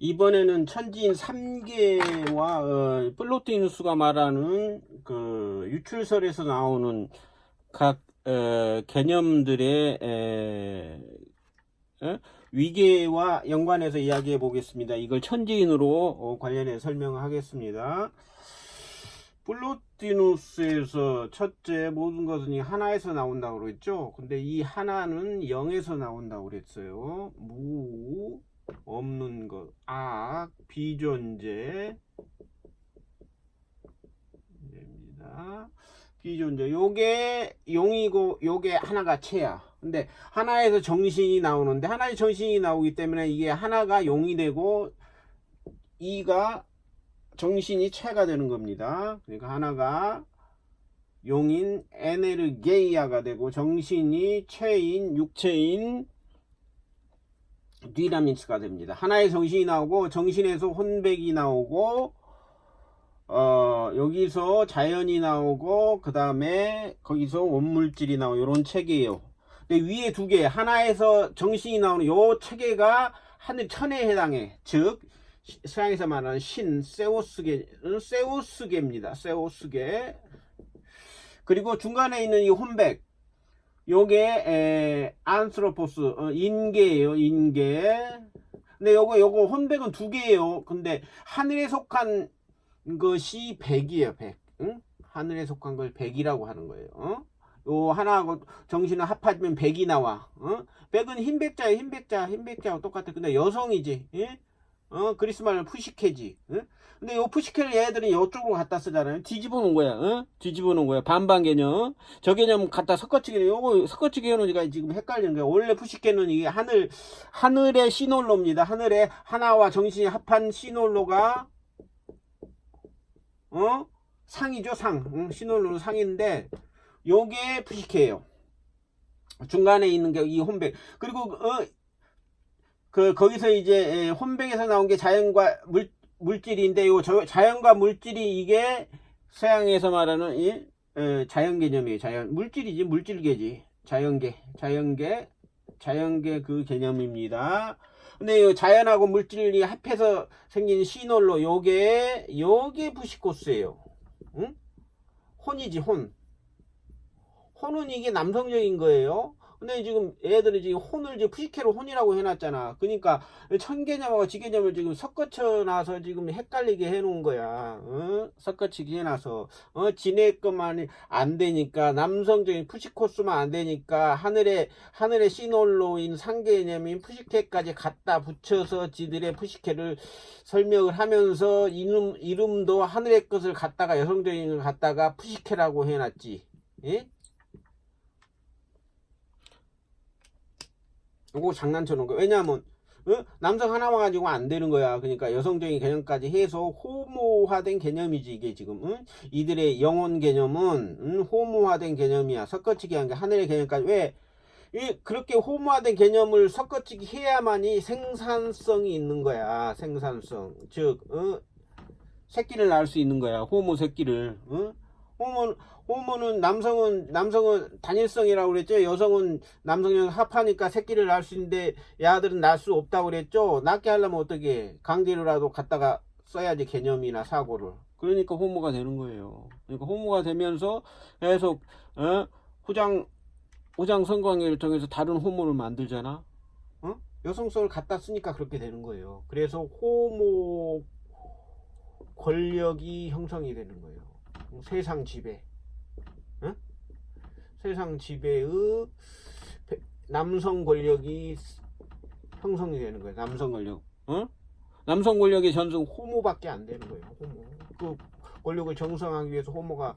이번에는 천지인 3계와 어, 플로티누스가 말하는 그 유출설에서 나오는 각 어, 개념들의 에, 어? 위계와 연관해서 이야기해 보겠습니다. 이걸 천지인으로 어, 관련해 설명하겠습니다. 플로티누스에서 첫째 모든 것은 이 하나에서 나온다고 그랬죠. 근데 이 하나는 0에서 나온다고 그랬어요. 무 없는 것, 악, 비존재 입니다. 비존재. 요게 용이고 요게 하나가 체야. 근데 하나에서 정신이 나오는데 하나의 정신이 나오기 때문에 이게 하나가 용이 되고 이가 정신이 체가 되는 겁니다. 그러니까 하나가 용인 에네르게이아가 되고 정신이 체인 육체인 디나미스가 됩니다. 하나의 정신이 나오고 정신에서 혼백이 나오고 어 여기서 자연이 나오고 그 다음에 거기서 원물질이 나오고 이런 체계예요. 근데 위에 두 개 하나에서 정신이 나오는 요 체계가 하늘 천에 해당해. 즉 시- 서양에서 말하는 신 세우스계 세우스계입니다. 세우스계 그리고 중간에 있는 이 혼백 요게 에, 안스로포스 어, 인계예요 인계 근데 요거 요거 혼백은 두 개예요 근데 하늘에 속한 것이 백이에요 백 응? 하늘에 속한 걸 백이라고 하는 거예요 어? 요 하나하고 정신을 합하면 백이 나와 어? 백은 흰백자예요 흰백자 흰백자하고 똑같아 근데 여성이지 예? 어? 그리스 말로 푸시케지 응? 근데 요 푸시케를 얘들은 이쪽으로 갖다 쓰잖아요. 뒤집어 놓은 거야 어? 뒤집어 놓은 거야 반반 개념. 저 개념 갖다 섞어치기 요거 섞어치기 해놓으니까 지금 헷갈리는 거야. 원래 푸시케는 이게 하늘 하늘의 시놀로입니다. 하늘에 하나와 정신이 합한 시놀로가 어? 상이죠 상. 응? 시놀로는 상인데 요게 푸시케예요. 중간에 있는 게 이 혼백. 그리고 어, 그 거기서 이제 에, 혼백에서 나온 게 자연과 물 물질인데 요 저- 자연과 물질이 이게 서양에서 말하는 이 에, 자연 개념이에요. 자연 물질이지 물질계지 자연계 자연계 자연계 그 개념입니다. 근데 요 자연하고 물질이 합해서 생긴 시놀로 요게 요게 부시코스예요. 응? 혼이지 혼. 혼은 이게 남성적인 거예요. 근데 지금 애들이 지금 혼을 지금 푸시케로 혼이라고 해놨잖아. 그러니까 천개념하고 지개념을 지금 섞어쳐 놔서 지금 헷갈리게 해놓은 거야. 어? 섞어치기 해놔서 어? 지네 것만 안 되니까 남성적인 푸시코스만 안 되니까 하늘에 하늘의 시놀로인 상개념인 푸시케까지 갖다 붙여서 지들의 푸시케를 설명을 하면서 이름 이름도 하늘의 것을 갖다가 여성적인 걸 갖다가 푸시케라고 해놨지. 예? 이거 장난쳐놓은 거야. 왜냐하면 어? 남성 하나 와가지고 안 되는 거야. 그러니까 여성적인 개념까지 해서 호모화된 개념이지 이게 지금. 응? 이들의 영혼 개념은 응? 호모화된 개념이야. 섞어치기 한 게 하늘의 개념까지 왜? 이 그렇게 호모화된 개념을 섞어치기 해야만이 생산성이 있는 거야. 생산성. 즉, 어? 새끼를 낳을 수 있는 거야. 호모 새끼를. 어? 호모 호모는 남성은 남성은 단일성이라고 그랬죠. 여성은 남성이랑 합하니까 새끼를 낳을 수 있는데 야들은 낳을 수 없다고 그랬죠. 낳게 하려면 어떻게 강제로라도 갖다가 써야지 개념이나 사고를. 그러니까 호모가 되는 거예요. 그러니까 호모가 되면서 계속 어? 후장 후장 성관계를 통해서 다른 호모를 만들잖아. 어? 여성성을 갖다 쓰니까 그렇게 되는 거예요. 그래서 호모 권력이 형성이 되는 거예요. 세상 지배. 어? 세상 지배의 배- 남성 권력이 형성이 되는 거예요. 남성 권력. 어? 남성 권력의 전승 호모밖에 안 되는 거예요. 호모. 그 권력을 정성하기 위해서 호모가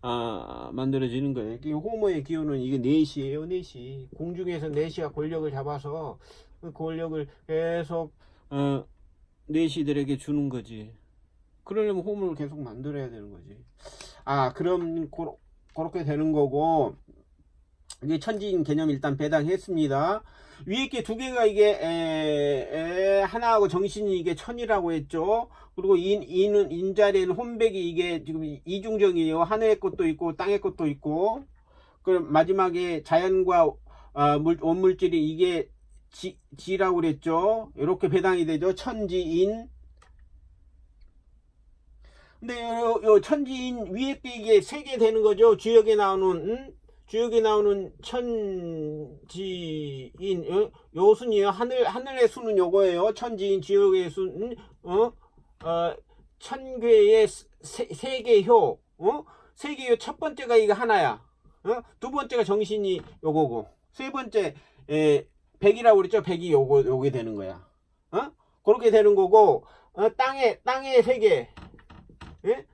아, 만들어지는 거예요. 이 호모의 기호는 이게 넷이에요, 넷이. 공중에서 넷이가 권력을 잡아서 그 권력을 계속 어, 넷이들에게 주는 거지. 그러려면 호모를 계속 만들어야 되는 거지. 아, 그럼 고, 그렇게 되는 거고 이게 천지인 개념 일단 배당했습니다. 위에 게 두 개가 이게 에, 에, 하나하고 정신이 이게 천이라고 했죠. 그리고 인 인은 인자리에는 혼백이 이게 지금 이중정이에요. 하늘의 것도 있고 땅의 것도 있고. 그럼 마지막에 자연과 어, 물, 원물질이 이게 지, 지라고 그랬죠. 이렇게 배당이 되죠. 천지인. 근데 요, 요 천지인 위에 게 이게 세 개 되는 거죠. 주역에 나오는 음? 주역에 나오는 천지인 어? 요 순이에요. 하늘 하늘의 수는 요거예요. 천지인 주역의 순 음? 어? 어 천괴의 세, 세계효 어? 세계효 첫 번째가 이거 하나야. 어? 두 번째가 정신이 요거고 세 번째 에, 백이라고 그랬죠. 백이 요거 요게 되는 거야. 어? 그렇게 되는 거고 어, 땅에 땅의 세계 예?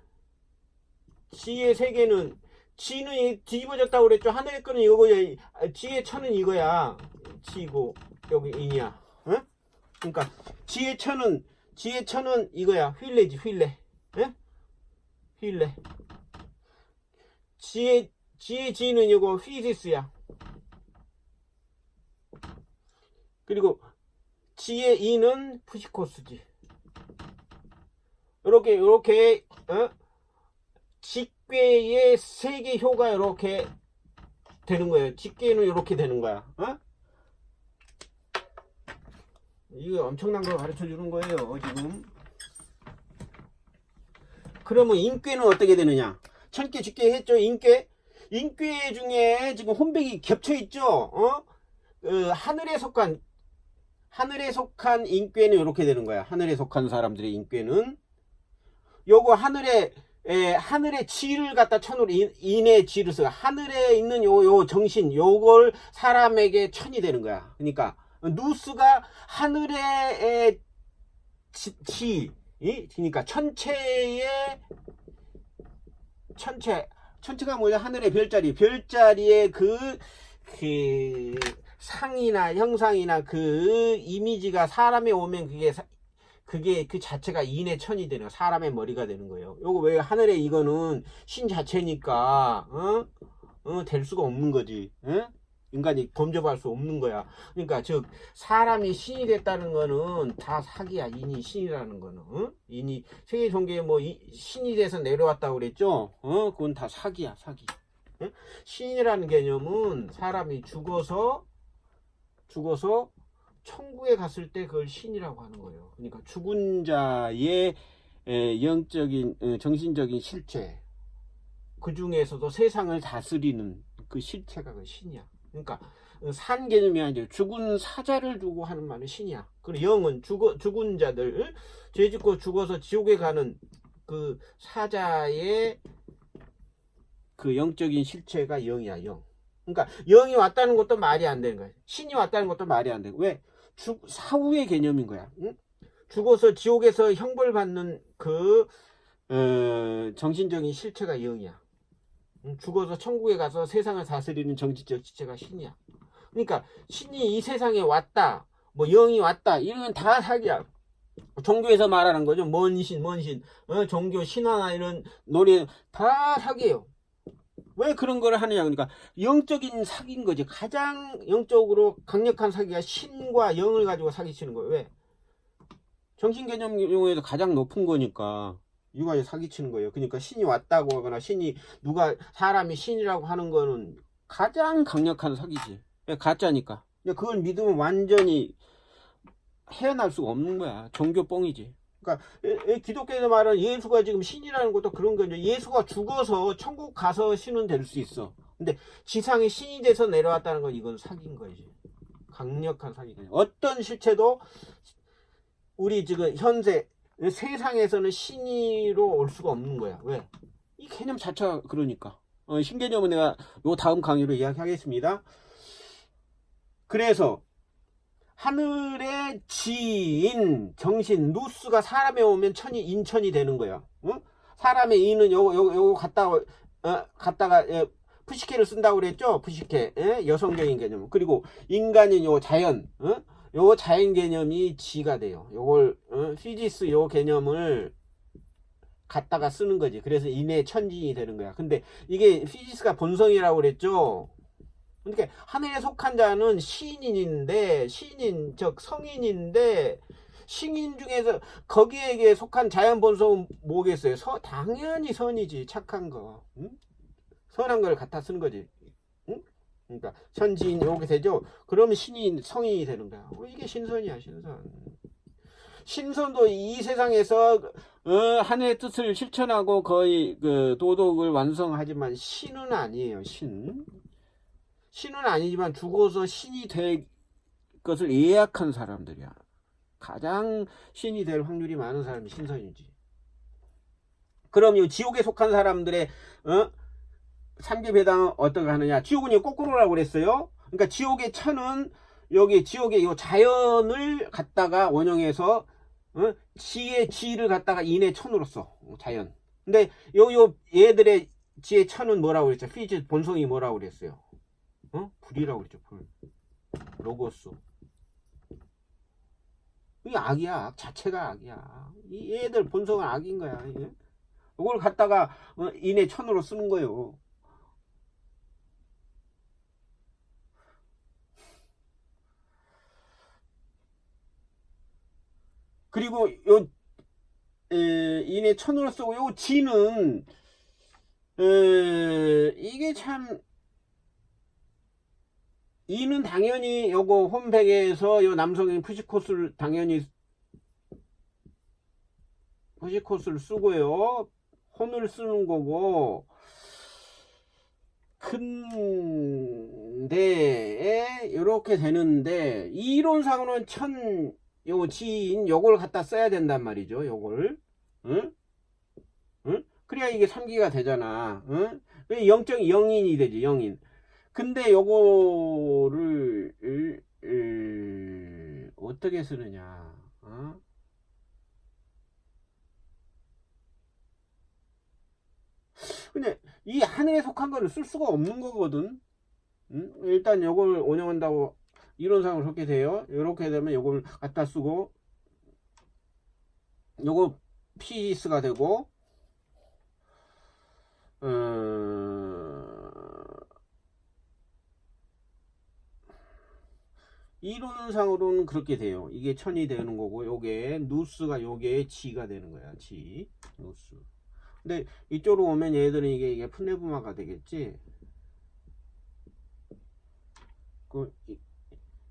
지의 세계는 지는 이- 뒤집어졌다고 그랬죠. 하늘의 끈은 이거고 아, 지의 천은 이거야. 지고 여기 인이야. 어? 그러니까 지의 천은 지의 천은 이거야. 휠레지 휠레. 예? 휠레. 지의 지의 지는 이거 휘시스야. 그리고 지의 이는 푸시코스지. 이렇게 이렇게 어? 직괴의 세계효가 이렇게 되는 거예요. 직괴는 이렇게 되는 거야. 어? 이거 엄청난 걸 가르쳐 주는 거예요. 지금. 그러면 인괴는 어떻게 되느냐? 천괴 직괴 했죠. 인괴. 인괴 중에 지금 혼백이 겹쳐 있죠. 어? 그 하늘에 속한 하늘에 속한 인괴는 이렇게 되는 거야. 하늘에 속한 사람들의 인괴는 요거 하늘에 에, 하늘의 지를 갖다 천으로 인, 인의 지를 써 하늘에 있는 요, 요 정신 요걸 사람에게 천이 되는 거야. 그러니까 누스가 하늘의 에, 지, 지 이? 그러니까 천체의 천체 천체가 뭐냐 하늘의 별자리 별자리의 그, 그 상이나 형상이나 그 이미지가 사람에 오면 그게 사- 그게 그 자체가 인의 천이 되는. 사람의 머리가 되는 거예요. 요거 왜 하늘에 이거는 신 자체니까 어? 어, 될 수가 없는 거지. 어? 인간이 범접할 수 없는 거야. 그러니까 즉 사람이 신이 됐다는 거는 다 사기야. 인이 신이라는 거는. 어? 인이 세계 종교에 뭐 이- 신이 돼서 내려왔다고 그랬죠. 어? 그건 다 사기야, 사기. 어? 신이라는 개념은 사람이 죽어서 죽어서 천국에 갔을 때 그걸 신이라고 하는 거예요. 그러니까 죽은 자의 에, 영적인 어, 정신적인 실체 그 중에서도 세상을 다스리는 그 실체가 그 신이야. 그러니까 어, 산 개념이 아니죠. 죽은 사자를 두고 하는 말은 신이야. 그리고 영은 죽어, 죽은 자들 죄 짓고 죽어서 지옥에 가는 그 사자의 그 영적인 실체가 영이야. 영. 그러니까 영이 왔다는 것도 말이 안 되는 거야. 신이 왔다는 것도 말이 안 되고 왜? 죽 사후의 개념인 거야. 응? 죽어서 지옥에서 형벌 받는 그 어, 정신적인 실체가 영이야. 응? 죽어서 천국에 가서 세상을 다스리는 정치적 지체가 신이야. 그러니까 신이 이 세상에 왔다, 뭐 영이 왔다, 건다 사기야. 종교에서 말하는 거죠. 먼 신, 먼 신, 어, 종교 신화나 이런 노래 다 사기예요. 왜 그런 걸 하느냐. 그러니까 영적인 사기인 거지. 가장 영적으로 강력한 사기가 신과 영을 가지고 사기치는 거예요. 왜? 정신 개념 용어에서 가장 높은 거니까 이거 사기치는 거예요. 그러니까 신이 왔다고 하거나 신이 누가 사람이 신이라고 하는 거는 가장 강력한 사기지. 왜 가짜니까. 근데 그걸 믿으면 완전히 헤어날 수가 없는 거야. 종교 뻥이지 그러니까 기독교에서 말하는 예수가 지금 신이라는 것도 그런 거죠. 예수가 죽어서 천국 가서 신은 될 수 있어. 근데 지상에 신이 돼서 내려왔다는 건 이건 사기인 거지. 강력한 사기가. 어떤 실체도 우리 지금 현재 세상에서는 신이로 올 수가 없는 거야. 왜? 이 개념 자체가 그러니까. 어, 신개념은 내가 요 다음 강의로 이야기하겠습니다. 그래서 하늘의 지인 정신 누스가 사람에 오면 천이 인천이 되는 거야. 응? 사람의 인은 요거 요거 요거 갖다가 어, 갖다가 예, 푸시케를 쓴다고 그랬죠. 푸시케 예? 여성적인 개념. 그리고 인간인 요 자연 어? 요 자연 개념이 지가 돼요. 요걸 어? 피지스 요 개념을 갖다가 쓰는 거지. 그래서 인의 천지인이 되는 거야. 근데 이게 피지스가 본성이라고 그랬죠. 그러니까 하늘에 속한 자는 시인인데 시인 즉 성인인데 신인 중에서 거기에게 속한 자연 본성은 뭐겠어요? 서, 당연히 선이지 착한 거 응? 선한 걸 갖다 쓰는 거지 응? 그러니까 천지인 요게 되죠. 그러면 신이 성인이 되는 거야. 어, 이게 신선이야 신선. 신선도 이 세상에서 어, 하늘의 뜻을 실천하고 거의 그 도덕을 완성하지만 신은 아니에요. 신. 신은 아니지만 죽어서 신이 될 것을 예약한 사람들이야. 가장 신이 될 확률이 많은 사람이 신선이지. 그럼 이 지옥에 속한 사람들의 어? 삼계 배당은 어떻게 하느냐? 지옥은 이 거꾸로라고 그랬어요. 그러니까 지옥의 천은 여기 지옥의 요 자연을 갖다가 원형해서 어? 지의 지를 갖다가 인의 천으로 써. 어, 자연. 근데 요 요 얘들의 지의 천은 뭐라고 그랬죠? 피즈 본성이 뭐라고 그랬어요? 어? 불이라고 그랬죠. 불. 로고스. 이 악이야. 악 자체가 악이야. 이 얘들 본성은 악인 거야. 이게. 이걸 갖다가 어, 인의 천으로 쓰는 거예요. 그리고 요 에, 인의 천으로 쓰고 요 지는 에, 이게 참 이는 당연히 요거 홈백에서 요 남성인 푸시코스를 당연히 푸시코스를 쓰고요. 혼을 쓰는 거고 근데 이렇게 되는데 이론상으로는 천 요 지인 요걸 갖다 써야 된단 말이죠. 요걸 응? 응? 그래야 이게 3기가 되잖아. 응? 영적 영인이 되지 영인. 근데 요거를 을, 을, 어떻게 쓰느냐? 어? 근데 이 하늘에 속한 거를 쓸 수가 없는 거거든. 응? 일단 요걸 운영한다고 이론상으로 그렇게 돼요. 이렇게 되면 요걸 갖다 쓰고 요거 피스가 되고 어... 이론상으로는 그렇게 돼요. 이게 천이 되는 거고 요게 누스가 요게 지가 되는 거야. 지 누스. 근데 이쪽으로 오면 얘들은 이게 이게 푸네부마가 되겠지. 그 이-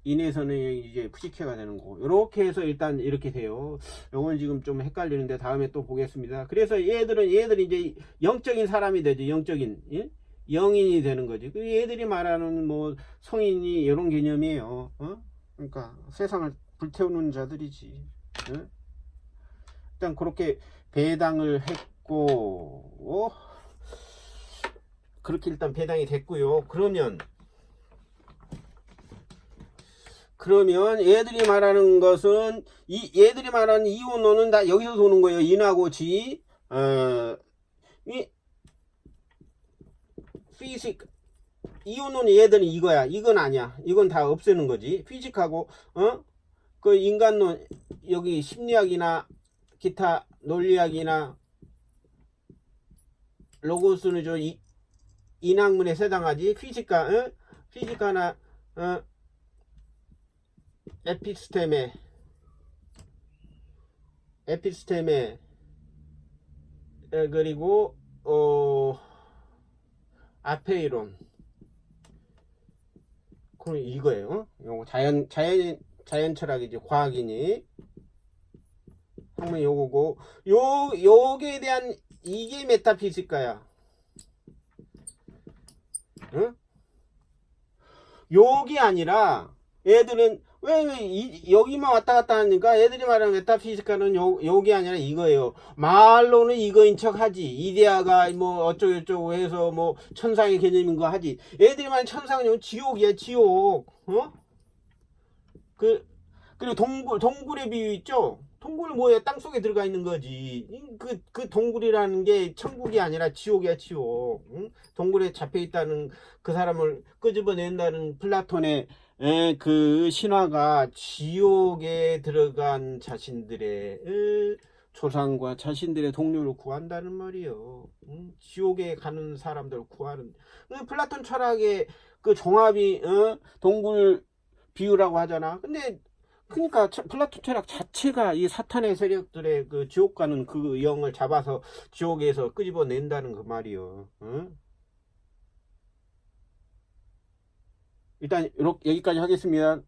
인에서는 이제 푸시케가 되는 거고 이렇게 해서 일단 이렇게 돼요. 요건 지금 좀 헷갈리는데 다음에 또 보겠습니다. 그래서 얘들은 얘들이 이제 영적인 사람이 되죠. 영적인 예? 영인이 되는 거지. 그 얘들이 말하는 뭐 성인이 이런 개념이에요. 어? 그러니까 세상을 불태우는 자들이지. 예? 일단 그렇게 배당을 했고 어? 그렇게 일단 배당이 됐고요. 그러면 그러면 얘들이 말하는 것은 이 얘들이 말하는 이온호는 다 여기서 도는 거예요. 인하고 지. 어, 이 피식 이온호는 얘들은 이거야. 이건 아니야. 이건 다 없애는 거지. 피식하고 어? 그 인간론 여기 심리학이나 기타 논리학이나 로고스는 저 이, 인학문에 해당하지. 피지카, 어? 피지카나 어? 에피스테메 에피스테메 에, 그리고 어 아페이론 그럼 이거예요. 요거 자연 자연 자연 철학이지 과학이니 학문 요거고 요 요게 대한 이게 메타피지카야. 응? 요게 아니라 애들은 왜, 왜 이, 여기만 왔다 갔다 하니까 애들이 말하는 메타피지카는 요, 요게 아니라 이거예요. 말로는 이거인 척 하지. 이데아가 뭐 어쩌고저쩌고 해서 뭐 천상의 개념인 거 하지. 애들이 말하는 천상은 지옥이야, 지옥. 어? 그, 그리고 동굴, 동굴의 비유 있죠? 동굴 뭐야? 땅 속에 들어가 있는 거지. 그, 그 동굴이라는 게 천국이 아니라 지옥이야, 지옥. 응? 동굴에 잡혀 있다는 그 사람을 끄집어낸다는 플라톤의 에, 그 신화가 지옥에 들어간 자신들의 에, 조상과 자신들의 동료를 구한다는 말이에요. 응? 지옥에 가는 사람들을 구하는. 그 플라톤 철학의 그 종합이 어? 동굴 비유라고 하잖아. 근데 그러니까 차- 플라톤 철학 자체가 이 사탄의 세력들의 그 지옥 가는 그 영을 잡아서 지옥에서 끄집어낸다는 그 말이요. 응? 일단 이렇게 여기까지 하겠습니다.